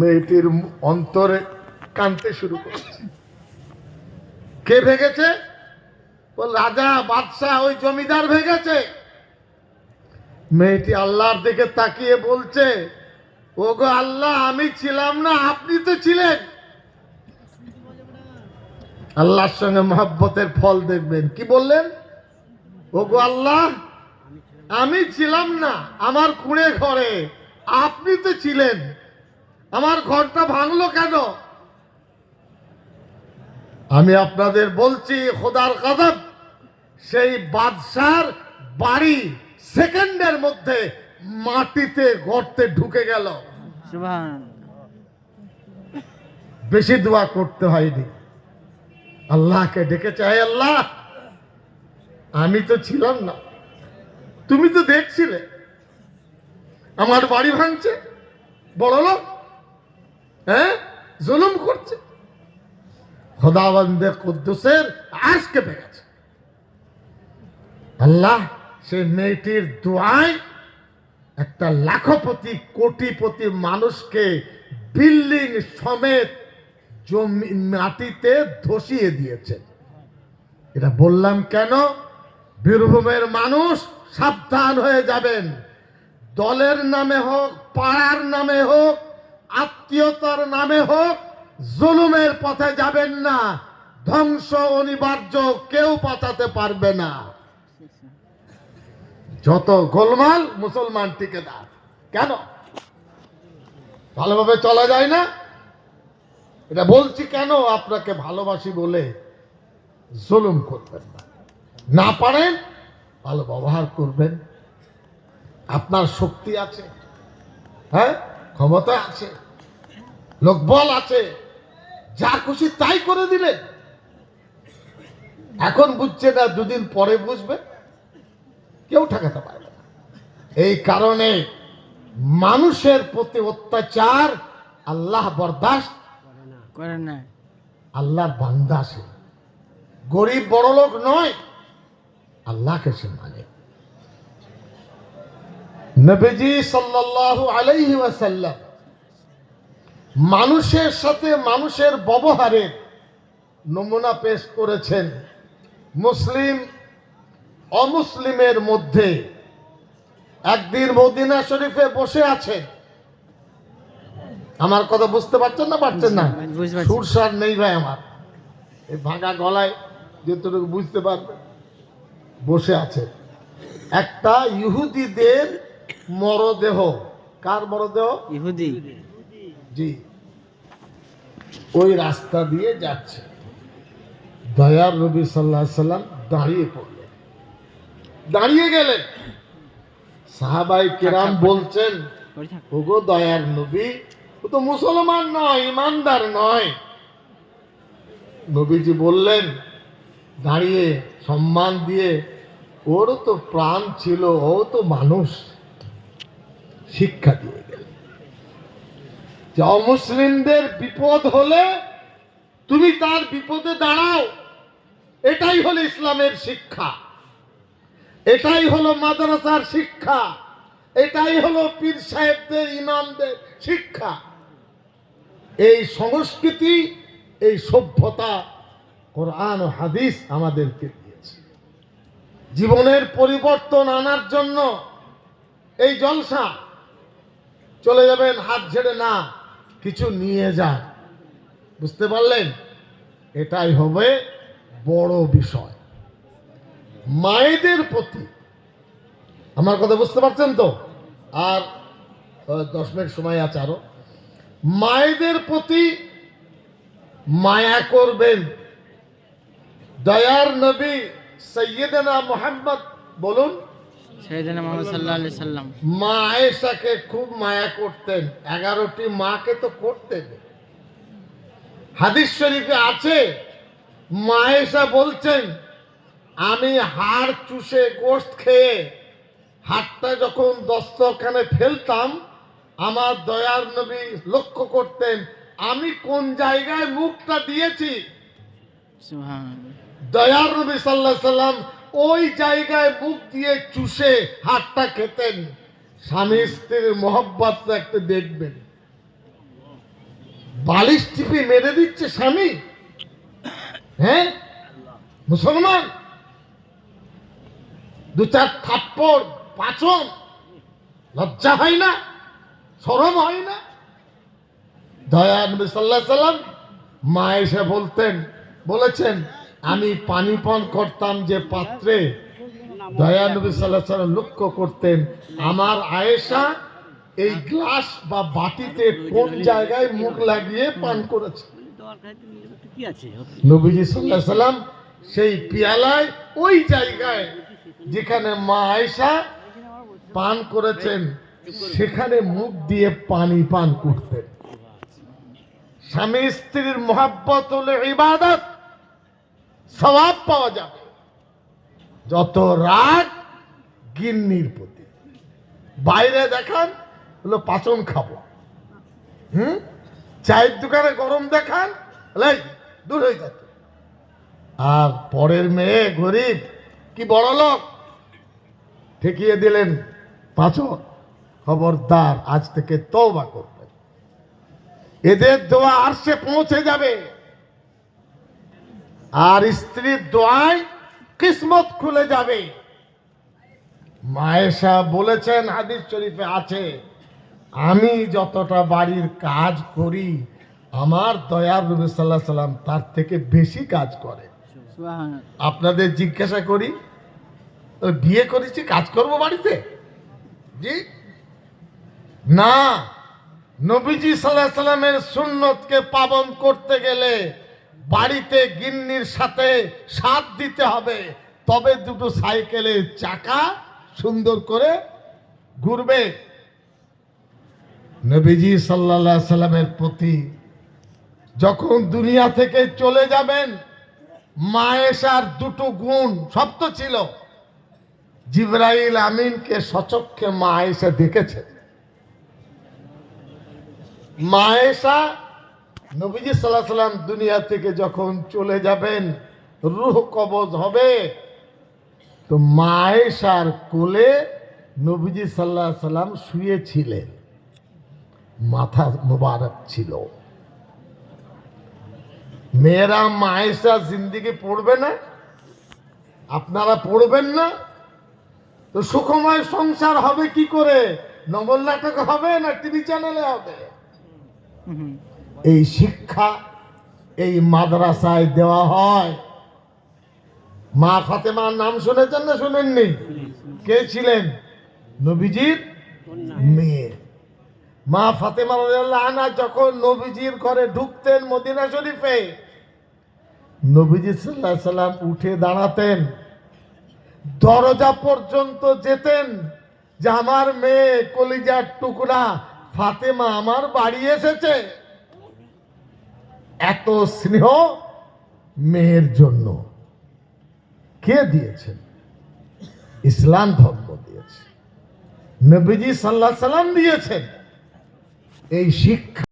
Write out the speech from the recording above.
মেয়েটির অন্তরে কানতে শুরু করেছে। কে ভেঙেছে? রাজা, বাদশাহ, ওই জমিদার ভেঙেছে। মেয়েটি আল্লাহর দিকে তাকিয়ে বলছে ও গো আল্লাহ, আমি ছিলাম না, আপনি তো ছিলেন। আল্লাহর সঙ্গে মহাব্বতের ফল দেখবেন। কি বললেন? ও গো আল্লাহ, আমি ছিলাম না, আমার কুঁড়ে ঘরে আপনি তো ছিলেন। আমার ঘরটা ভাঙলো কেন? আমি আপনাদের বলছি খোদার কাদব সেই বাদশার বাড়ি সেকেন্ডের মধ্যে মাটিতে গর্তে ঢুকে গেল। বেশি দোয়া করতে হয়নি। আল্লাহকে ডেকে চাই আল্লাহ আমি তো ছিলাম না। তুমি তো দেখছিলে আমার বাড়ি ভাঙছে বড় লোক হ্যাঁ? জুলুম করছে। খোদাবন্দে কুদ্দুসের আজকে গেছে আল্লাহ সে মেয়েটির দোয়ায় একটা লাখপতি, কোটিপতি মানুষকে বিল্ডিং সমেত জমি মাটিতে ধসিয়ে দিয়েছে। এটা বললাম কেন? বীরভূমের মানুষ সাবধান হয়ে যাবেন। দলের নামে হোক, পাড়ার নামে হোক আত্মীয়তার নামে হোক, জুলুমের পথে যাবেন না। ধ্বংস অনিবার্য কেউ বাঁচাতে পারবে না। যত গোলমাল মুসলমান টিকে টিকেদার কেন? ভালোভাবে চলা যায় না? এটা বলছি কেন? আপনাকে ভালোবাসি বলে জুলুম করবেন না। না পারেন, ভালো ব্যবহার করবেন। আপনার শক্তি আছে। হ্যাঁ? ক্ষমতা আছে লোকবল আছে যা খুশি তাই করে দিলেন এখন বুঝছে না দুদিন পরে বুঝবে। কেউ ঠেকাতে পারবে না। এই কারণে মানুষের প্রতি অত্যাচার আল্লাহ বরদাস্ত করেন না আল্লাহর বান্দা সে। গরিব বড় লোক নয় আল্লাহকে সে মানে। নবীজি সাল্লাল্লাহু আলাইহি ওয়াসাল্লাম মানুষের সাথে মানুষের ব্যবহারের নমুনা পেশ করেছেন। মুসলিম অমুসলিমের মধ্যে একদিন মদিনা শরীফে বসে আছেন। আমার কথা বুঝতে পারছেন না পারছেন না? সুরসার নেই ভাই আমার। এই ভাঙা গলায় যতটুকু বুঝতে পারবে বসে আছে একটা ইহুদিদের মরদেহ। কার মরদেহ? ইহুদি। জি। ওই রাস্তা দিয়ে যাচ্ছে। দয়ার নবী সাল্লাহ সাল্লাম দাঁড়িয়ে পড়লেন। দাঁড়িয়ে গেলেন। সাহাবাই কেরাম বলছেন ওগো দয়ার নবী ও তো মুসলমান নয় ইমানদার নয়। নবীজি বললেন দাঁড়িয়ে সম্মান দিয়ে ওরও তো প্রাণ ছিল ও তো মানুষ। শিক্ষা দিয়ে গেলেন যে অমুসলিমদের বিপদ হলে তুমি তার বিপদে দাঁড়াও। এটাই হলো ইসলামের শিক্ষা। এটাই হলো মাদ্রাসার শিক্ষা। এটাই হলো পীর সাহেবদের, ইমামদের শিক্ষা। এই সংস্কৃতি, এই সভ্যতা কোরআন ও হাদিস আমাদেরকে দিয়েছে। জীবনের পরিবর্তন আনার জন্য এই জলসা চলে যাবেন, হাত ঝেড়ে না, কিছু নিয়ে যান। বুঝতে পারলেন? এটাই হবে বড় বিষয়। মায়েদের প্রতি, আমার কথা বুঝতে পারছেন তো? আর দশ মিনিট সময় আছে আরও। মায়েদের প্রতি মায়া করবেন। দয়ার নবী সৈয়দনা মোহাম্মদ বলুন সৈয়দনা মুহাম্মদ সাল্লাল্লাহু আলাইহি সাল্লাম। মা আয়েশাকে খুব মায়া করতেন। এগারোটি মাকে তো করতেন। হাদিস শরীফে আছে মা আয়েশা বলছেন আমি হাড় চুষে গোস্ত খেয়ে হাতটা যখন দস্তখানে ফেলতাম আমার দয়ার নবী লক্ষ্য করতেন আমি কোন জায়গায় মুখটা দিয়েছি? দয়ার নবী সাল্লাহ সাল্লাম ওই জায়গায় মুখ দিয়ে চুষে হাতটা খেতেন। স্বামী স্ত্রীর মহব্বত একটু দেখবেন। বালিশ টিপে মেরে দিচ্ছে স্বামী। হ্যাঁ? মুসলমান? দু চার থাপ্পড়, পাচন। লজ্জা হয় না? সরম হয় না? দয়া নবী সাল্লাহ সাল্লাম মা এসে বলতেন, বলেছেন আমি পানি পান করতাম যে পাত্রে দয়া নবী সাল্লাহ সাল্লাম লক্ষ্য করতেন, আমার আয়েশা এই গ্লাস বা বাটিতে কোন জায়গায় মুখ লাগিয়ে পান করেছে। নবীজি সাল্লাহ সাল্লাম সেই পিয়ালায় ওই জায়গায় যেখানে মা আয়েশা পান করেছেন, সেখানে মুখ দিয়ে পানি পান করতেন। স্বামী স্ত্রীর মহাব্বত হলে ইবাদত। সবাব পাওয়া যাবে। যত রাগ গিন্নির প্রতি। বাইরে দেখান হলো পাচন খাব। হুম? চায়ের দোকানে গরম দেখান দূর হয়ে যেত আর পরের মেয়ে গরিব, কি বড় লোক? ঠেকিয়ে দিলেন পাচক, খবরদার, আজ থেকে তওবা করবেন। এদের দোয়া আর সে পৌঁছে যাবে। আর স্ত্রীর দোয়ায় কিসমত খুলে যাবে। মায়েশা বলেছেন হাদিস শরীফে আছে আমি যতটা বাড়ির কাজ করি আমার দয়ার নবী সাল্লাহ সাল্লাম তার থেকে বেশি কাজ করে। আপনাদের জিজ্ঞাসা করি বিয়ে করেছি কাজ করব বাড়িতে? জি। না নবীজি সাল্লাহ সাল্লামের সুন্নতকে পালন করতে গেলে বাড়িতে গিন্নির সাথে সাথ দিতে হবে। তবে দুটো সাইকেলের চাকা সুন্দর করে ঘুরবে। নবীজি সাল্লাহ সাল্লামের প্রতি যখন দুনিয়া থেকে চলে যাবেন মায়েশার দুটো গুণ সব তো ছিল। জিব্রাইল আমিনকে সচক্ষে মায়েশা দেখেছে। মায়েশা নবীজি সাল্লাহ সাল্লাম দুনিয়া থেকে যখন চলে যাবেন, রুহ কবজ হবে। তো মায়েশার কোলে নবীজি সাল্লাহ সাল্লাম শুয়েছিলেন। মাথা মোবারক ছিল। মেয়েরা মায়েশা জিন্দিগি পড়বে না? আপনারা পড়বেন না? তো সুখময় সংসার হবে কি করে? নবল নাটক হবে না টিভি চ্যানেলে হবে? এই শিক্ষা এই মাদ্রাসায় দেওয়া হয়। মা ফাতেমার নাম শুনেছেন না শুনেননি। কে ছিলেন? নবীজির মেয়ে। মা ফাতেমা আনা যখন নবীজির ঘরে ঢুকতেন মদিনা শরীফে, নবীজি সাল্লাহ সাল্লাম উঠে দাঁড়াতেন। দরজা পর্যন্ত যেতেন, যে আমার মেয়ে কলিজার টুকরা ফাতেমা আমার বাড়ি এসেছে। এত স্নেহ মেয়ের জন্য। কে দিয়েছেন ইসলাম ধর্ম দিয়েছে। নবীজি সাল্লাহ সাল্লাম দিয়েছেন। এই শিক্ষা